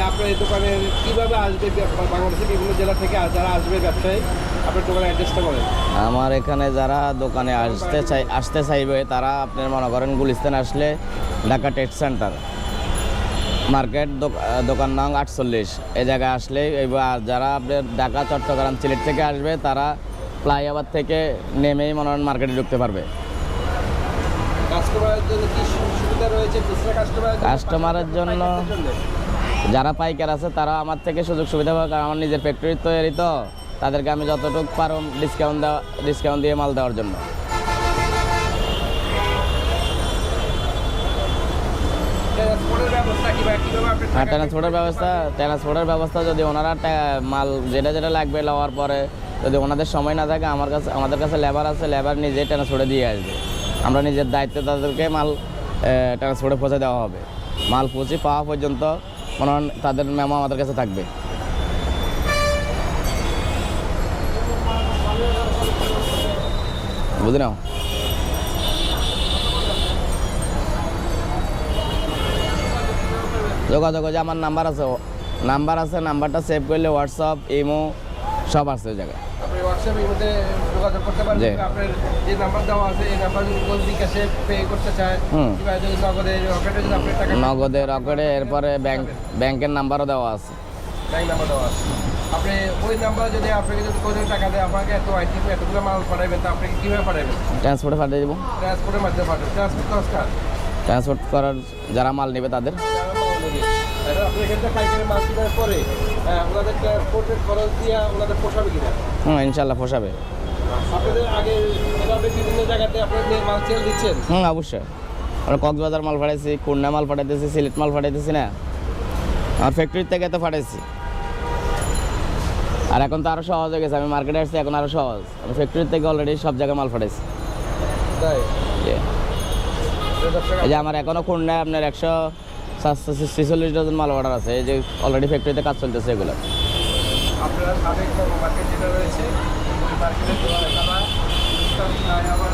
আসবে বা- বাংলাদেশের বিভিন্ন জেলা থেকে আর যারা আসবে ব্যবসায়ী আপনার দোকানে অ্যাড্রেসটা বলেন। আমার এখানে যারা দোকানে আসতে চাই আসতে চাইবে তারা আপনার মনে করেন গুলিস্তান আসলে ঢাকা টেক সেন্টার। মার্কেট দোক- দোকান নং আটচল্লিশ। এই জায়গায় আসলে এবার যারা আপনার ঢাকা চট্টগ্রাম সিলেট থেকে আসবে তারা ফ্লাইওভার থেকে নেমেই মনে করেন মার্কেটে ঢুকতে পারবে। কাস্টমারের জন্য? যারা পাইকার আছে তারা আমার থেকে সুযোগ সুবিধা পাবে কারণ আমার নিজের ফ্যাক্টরি তৈরি তো তাদেরকে আমি যতটুকু পারো ডিসকাউন্ট দেওয়া ডিসকাউন্ট দিয়ে মাল দেওয়ার জন্য। হ্যাঁ ট্রান্সপোর্টের ব্যবস্থা ট্রান্সপোর্টের ব্যবস্থা যদি ওনারা মাল যেটা যেটা লাগবে লওয়ার পরে যদি ওনাদের সময় না থাকে আমার কাছে আমাদের কাছে লেবার আছে লেবার নিজে ট্রান্সপোর্টে দিয়ে আসবে। আমরা নিজের দায়িত্বে তাদেরকে মাল ট্রান্সপোর্টে পৌঁছে দেওয়া হবে। মাল পৌঁছে পাওয়া পর্যন্ত হন তাদের মেমো আমাদের কাছে থাকবে। বুঝি নাও? যোগাযোগ যে আমার নাম্বার আছে নাম্বার আছে নাম্বারটা সেভ করলে হোয়াটসঅ্যাপ ইমো সব আছে ওই জায়গায়। হোয়াটসঅ্যাপের মধ্যে যোগাযোগ করতে পারবেন আপনার যে নাম্বার দেওয়া আছে এই নাম্বার যদি বিকাশে পে করতে চায় যদি নগদে রকেটে যদি আপনি টাকা নগদে রকেটে এরপরে ব্যাংক ব্যাংকের নাম্বারও দেওয়া আছে। ব্যাংক নাম্বার দেওয়া আছে। আপনি ওই নাম্বার যদি আপনাকে যদি কোনো টাকা দেয় আপনাকে এত আইটেম এতগুলো মাল পাঠাবেন তা আপনাকে কীভাবে পাঠাবেন? ট্রান্সপোর্টে পাঠিয়ে দেবো। ট্রান্সপোর্টের মাধ্যমে পাঠাবেন। ট্রান্সপোর্ট খরচ কার ট্রান্সপোর্ট করার যারা মাল নেবে তাদের। আপনি এখান থেকে পাইকারি মাল কেনার পরে ওনাদের ট্রান্সপোর্টের খরচ দিয়ে ওনাদের পোষাবে কিনা? হুম ইনশাল্লাহ পোষাবে। হুম অবশ্যই। আমরা কক্সবাজার মাল পাঠাইছি খুলনা মাল পাঠাইতেছি সিলেট মাল পাঠাইতেছি না। আমার ফ্যাক্টরি থেকে তো পাঠাইছি। আর এখন তো আরও সহজ হয়ে গেছে আমি মার্কেটে আসছি এখন আরও সহজ। আমি ফ্যাক্টরি থেকে অলরেডি সব জায়গায় মাল Yeah. এই যে আমার এখনও খুলনায় আপনার একশো সাতশো ছেচল্লিশ ডজন মাল অর্ডার আছে এই যে অলরেডি ফ্যাক্টরিতে কাজ চলতেছে এগুলো। আপনারা সাবেক মার্কেট যেটা রয়েছে ওই মার্কেটের তারা আবার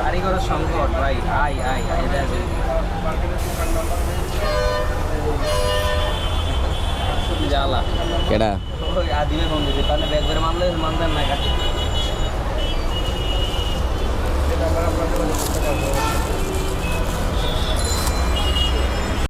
কারিগরের সংকট ভাই আই আই আই দেখে মার্কেটের দোকান নাম্বার জ্বালা কেডা? ওই আদিমে ফোন দিয়েছে তাহলে ব্যাগ করে মানলে মানতেন না